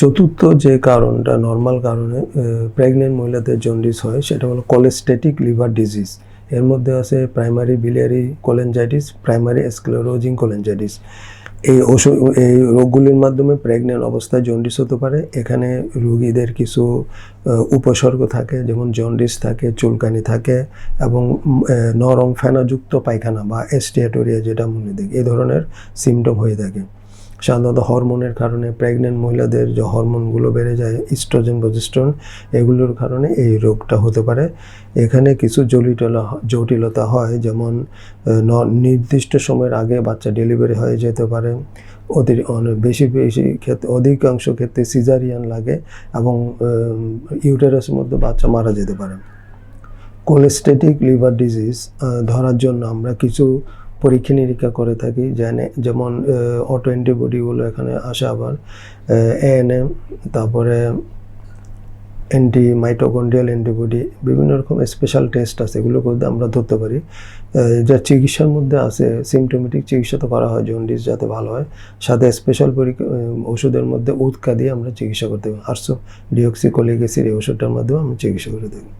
চতুর্থ যে কারণটা নর্মাল কারণে প্রেগনেন্ট মহিলাদের জন্ডিস হয়, সেটা হলো কোলেস্টেটিক লিভার ডিজিজ এর মধ্যে আছে primary biliary cholangitis primary sclerosing cholangitis এই ওষুধ এই রোগগুলির মাধ্যমে প্রেগনেন্ট অবস্থায় জন্ডিস হতে পারে। এখানে রোগীদের কিছু উপসর্গ থাকে, যেমন জন্ডিস থাকে, চুলকানি থাকে, এবং নরম ফেনাযুক্ত পায়খানা বা এস্টিয়াটোরিয়া যেটা মনে দেখি এই ধরনের সিমটম হয়ে থাকে। সাধারণত হরমোনের কারণে প্রেগনেন্ট মহিলাদের যে হরমোনগুলো বেড়ে যায় ইস্ট্রোজেন প্রজেস্ট্রন এগুলোর কারণে এই রোগটা হতে পারে। এখানে কিছু জটিলতা জটিলতা হয়, যেমন নির্দিষ্ট সময়ের আগে বাচ্চা ডেলিভারি হয়ে যেতে পারে। অতি অনেক বেশি বেশি ক্ষেত্রে অধিকাংশ ক্ষেত্রে সিজারিয়ান লাগে এবং ইউটেরাসের মধ্যে বাচ্চা মারা যেতে পারে। কোলেস্টেটিক লিভার ডিজিজ ধরার জন্য আমরা কিছু পরীক্ষা নিরীক্ষা করে থাকি যেমন অটো অ্যান্টিবডিগুলো এখানে আসে আবার এএনএম তারপরে অ্যান্টি মাইটোকন্ড্রিয়াল অ্যান্টিবডি বিভিন্ন রকম স্পেশাল টেস্ট আছে, এগুলো করতে আমরা ধরতে পারি। যা চিকিৎসার মধ্যে আছে সিমটোমেটিক চিকিৎসা তো করা হয় জন্ডিস যাতে ভালো হয়, সাথে স্পেশাল পরীক্ষা ওষুধের মধ্যে উৎকা দিয়ে আমরা চিকিৎসা করতে পারি। আরসো ডিঅক্সিকোলিক এই ওষুধটার মাধ্যমে আমরা চিকিৎসা করে থাকি।